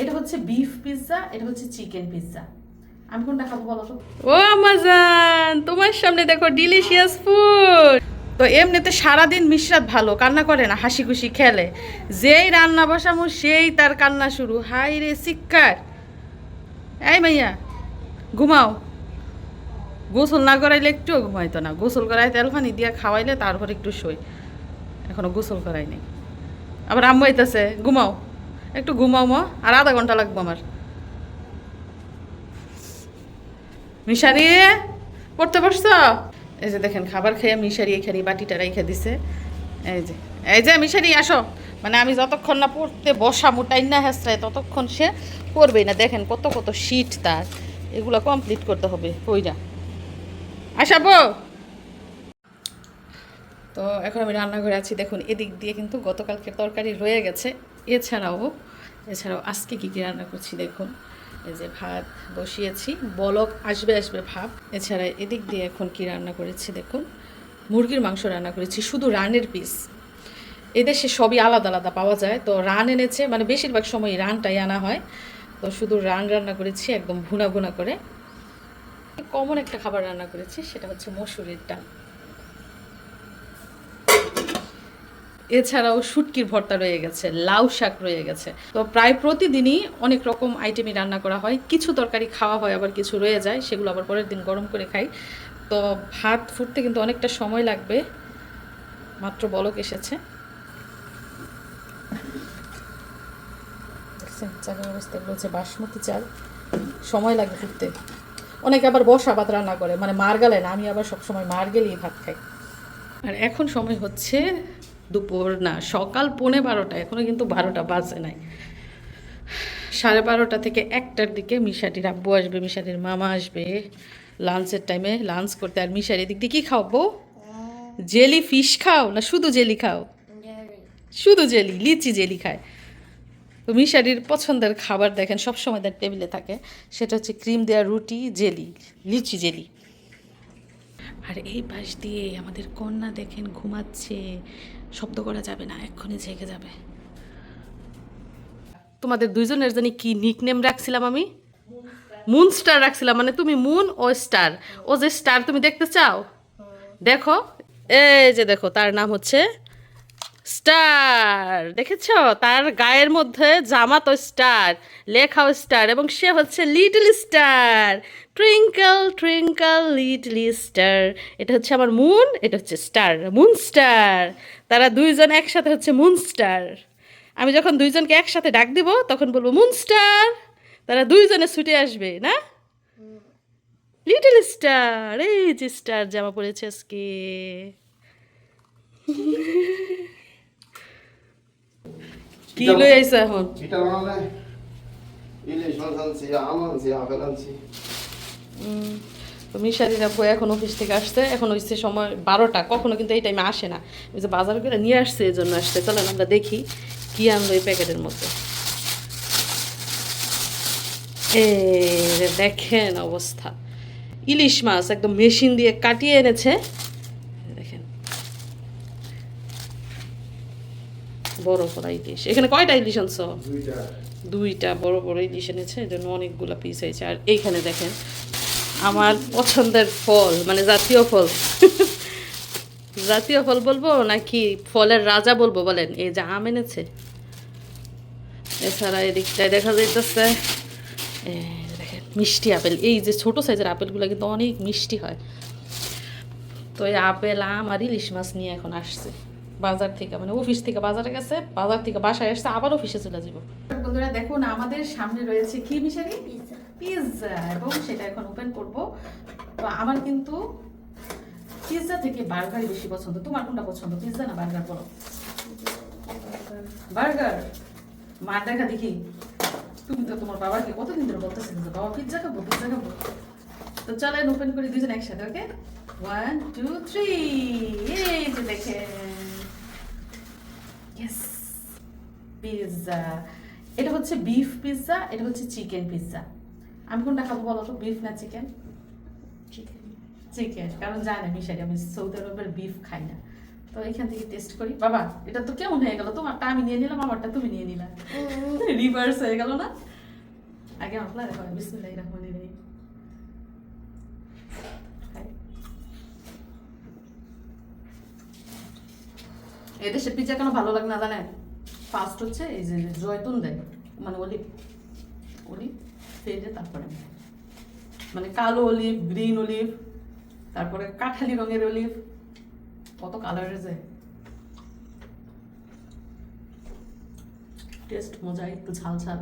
এটা হচ্ছে beef pizza এটা হচ্ছে চিকেন পিৎজা আমি কোনটা খাব বলো তো? ও আমাজান, তোমার সামনে দেখো ডিলিশিয়াস ফুড তো এমনিতে সারাদিন মিশরাত ভালো, কান্না করে না হাসি খুশি খেলে। যেই রান্না বসামু, সেই তার কান্না শুরু। হাই রে শিক্ষার। এই মাইয়া, ঘুমাও। গোসল না করাইলে একটুও ঘুমাইতো না। গোসল করাই তেল পানি দিয়া খাওয়াইলে তারপর একটু শোয়। এখনও গোসল করাই নেই। আবার আম্মু আইতাছে, ঘুমাও। একটু ঘুমাও, মা। আর আধা ঘণ্টা লাগবো আমার। মিশারি পড়তে বসছো? এই যে দেখেন, খাবার খেয়ে মিশারি এখানে বাটিটা রেখে দিছে। এই যে এই যে মিশারি আসো। মানে আমি যতক্ষণ না পড়তে বসা মোটাই না হেসরাই ততক্ষণ সে পড়বেই না। দেখেন কত কত শীট তার। এগুলো কমপ্লিট করতে হবে ওইটা আসাবো তো এখন আমি রান্নাঘরে আছি। দেখুন, এদিক দিয়ে কিন্তু গতকালকে তরকারি রয়ে গেছে। এছাড়াও এছাড়াও আজকে কী কী রান্না করছি দেখুন। এই যে ভাত বসিয়েছি, বলক আসবে আসবে ভাব। এছাড়া এদিক দিয়ে এখন কি রান্না করেছি দেখুন। মুরগির মাংস রান্না করেছি, শুধু রানের পিস এদেশে সবই আলাদা আলাদা পাওয়া যায়। তো রান এনেছে মানে বেশিরভাগ সময় রানটাই আনা হয়। তো শুধু রান রান্না করেছি, একদম ভুনা ভুনা করে। কমন একটা খাবার রান্না করেছি, সেটা হচ্ছে মসুরির ডাল। এছাড়াও শুটকির ভর্তা রয়ে গেছে, লাউ শাক রয়ে গেছে। তো প্রায় প্রতিদিনই অনেক রকম আইটেমই রান্না করা হয়। কিছু তরকারি খাওয়া হয়, আবার কিছু রয়ে যায়, সেগুলো আবার পরের দিন গরম করে খাই। তো ভাত ফুটতে কিন্তু অনেকটা সময় লাগবে। মাত্র বলক এসেছে। বাসমতি চাল। সময় লাগে ফুটতে। অনেকে আবার বসা ভাত রান্না করে মানে মার না, আমি আবার সবসময় মার গেলেই ভাত খাই। আর এখন সময় হচ্ছে দুপুর, না, সকাল পৌনে বারোটা এখনও কিন্তু বারোটা বাজে নাই। সাড়ে বারোটা থেকে একটার দিকে মিশাটির আব্বু আসবে মিশাটির মামা আসবে। লাঞ্চের টাইমে লাঞ্চ করতে, আর মিশারি দিক দিয়ে কী খাওয়াবো জেলি ফিশ খাও, না শুধু জেলি খাও? শুধু জেলি, লিচি জেলি খায়। তো মিশারির পছন্দের খাবার দেখেন, সবসময় তার টেবিলে থাকে। সেটা হচ্ছে ক্রিম দেওয়া রুটি, জেলি, লিচি জেলি। আর এই পাশ দিয়ে আমাদের কন্যা দেখেন ঘুমাচ্ছে। শব্দ করা যাবে না, এক্ষুনি জেগে যাবে। তোমাদের দুইজনের জানি কি নিকনেম রাখছিলাম আমি? মুন স্টার রাখছিলাম মানে তুমি মুন ও স্টার ও যে স্টার তুমি দেখতে চাও? দেখো, এই যে দেখো, তার নাম হচ্ছে স্টার। দেখেছ? তার গায়ের মধ্যে জামা তো স্টার। লেখাও স্টার এবং সে হচ্ছে little star. Twinkle twinkle little star. এটা হচ্ছে আমার মুন, এটা হচ্ছে স্টার, মুন স্টার। তারা দুইজন একসাথে হচ্ছে মুন স্টার। আমি যখন দুইজনকে একসাথে ডাক দিব, তখন বলব, মুন স্টার! তারা দুইজনে ছুটে আসবে, না? Little star! এই যে স্টার জামা পড়েছে আজকে। কি লই আইসা এখন? এটা বানালে ইলিশ মাছ আনছি আম আনছি আপেল আনছি। উম, তো এখন অফিস থেকে আসছে। এখন হচ্ছে সময় বারোটা। কখনো কিন্তু এই টাইমে আসে না। ওই যে বাজার করে নিয়ে আসছে এই জন্য আসছে। চলেন আমরা দেখি কি আনলো এই প্যাকেটের মধ্যে। এ দেখেন অবস্থা। ইলিশ মাছ একদম মেশিন দিয়ে কাটিয়ে এনেছে দেখেন বড় বড় ইলিশ এখানে কয়টা ইলিশ আনছো? দুইটা। বড় বড় ইলিশ এনেছে এই জন্য অনেকগুলো পিস হয়েছে। আর এইখানে দেখেন আমার পছন্দের ফল মানে জাতীয় ফল। জাতীয় ফল বলব নাকি ফলের রাজা বলব বলেন? এই যে আম এনেছে। এছাড়া এদিকটায় দেখা যাইতেছে দেখেন মিষ্টি আপেল। এই যে ছোট সাইজের আপেলগুলো কিন্তু অনেক মিষ্টি হয়। তো এই আপেল আম আর ইলিশ মাছ নিয়ে এখন আসছে। বাজার থেকে মানে অফিস থেকে বাজারে গেছে বাজার থেকে বাসায় আসছে আবার অফিসে চলে যাব। বন্ধুরা দেখুন আমাদের সামনে রয়েছে কি মিশারি? পিৎজা এবং সেটা এখন ওপেন করব। তো আমার কিন্তু পিৎজা থেকে বার্গার বেশি পছন্দ। তোমার কোনটা পছন্দ পিৎজা না বার্গার বলো? বার্গার মার দেখা দেখি তুমি তো তোমার বাবাকে কতদিন ধরে বলতেছিলে যে বাবা পিৎজা খাব পিৎজা খাব? তো চলেন ওপেন করি দুজন একসাথে ওকে ওয়ান টু থ্রি এই যে দেখেন। ইয়েস পিৎজা এটা হচ্ছে বিফ পিৎজা এটা হচ্ছে চিকেন পিৎজা আমি কোনটা খাব বলো তো বিফ না চিকেন চিকেন কারণ জানে মিশারি আমি সৌদি আরবের বিফ খাই না। তো এখান থেকে টেস্ট করি। বাবা এটা তো কেমন হয়ে গেল? তোমারটা আমি নিয়ে নিলাম আমারটা তুমি নিয়ে নিলা। রিভার্স হয়ে গেল না? আগে আমার প্লাই হয় এদেশে পিজা কেন ভালো লাগে না জানেন ফার্স্ট হচ্ছে এই যে জয়তুন দেয়। মানে অলিভ অলিভ ফেলে তারপরে মানে কালো অলিভ গ্রিন অলিভ তারপরে কাঠালি রঙের অলিভ কত কালারের যে। টেস্ট মজা, একটু ঝাল ঝাল।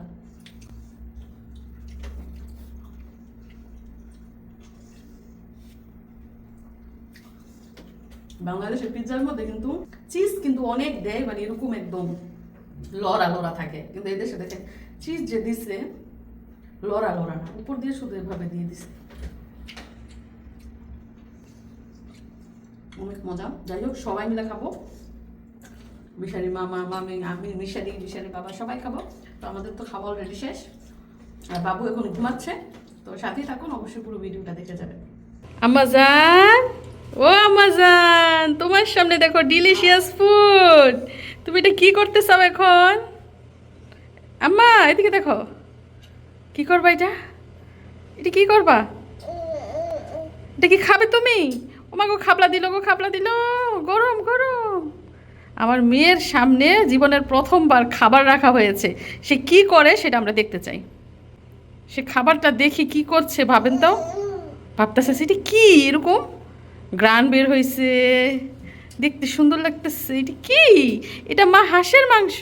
বাংলাদেশের পিৎজার মধ্যে কিন্তু চিজ কিন্তু অনেক দেয় মানে এরকম একদম লড়া লড়া থাকে। কিন্তু দেশে দেখেন, চিজ যে দিছে লড়া লড়া না, উপর দিয়ে শুধু এভাবে দিয়ে দিছে। অনেক মজা। যাই হোক, সবাই মিলে খাব। মিশারি মামা, মামি, আমি, মিশারি মিশারি বাবা সবাই খাব। তো আমাদের তো খাওয়া অলরেডি শেষ। আর বাবু এখন ঘুমাচ্ছে। তো সাথেই থাকুন, অবশ্যই পুরো ভিডিওটা দেখে যাবেন। আমাজান ও আমাজান, তোমার সামনে দেখো ডিলিশিয়াস ফুড তুমি এটা কি করতে চাও এখন? আম্মা, এদিকে দেখো। কি করবা এটা? এটা কি করবা? এটা কি খাবে তুমি? ওমাগো খাবলা দিল গো, খাবলা দিল। গরম গরম। আমার মেয়ের সামনে জীবনের প্রথমবার খাবার রাখা হয়েছে। সে কি করে সেটা আমরা দেখতে চাই। সে খাবারটা দেখি কি করছে, ভাবেন তো? ভাবতেছে সেটি কি এরকম? গ্রান বের হয়েছে দেখতে সুন্দর লাগতেছে। এটা কি? এটা মা হাঁসের মাংস।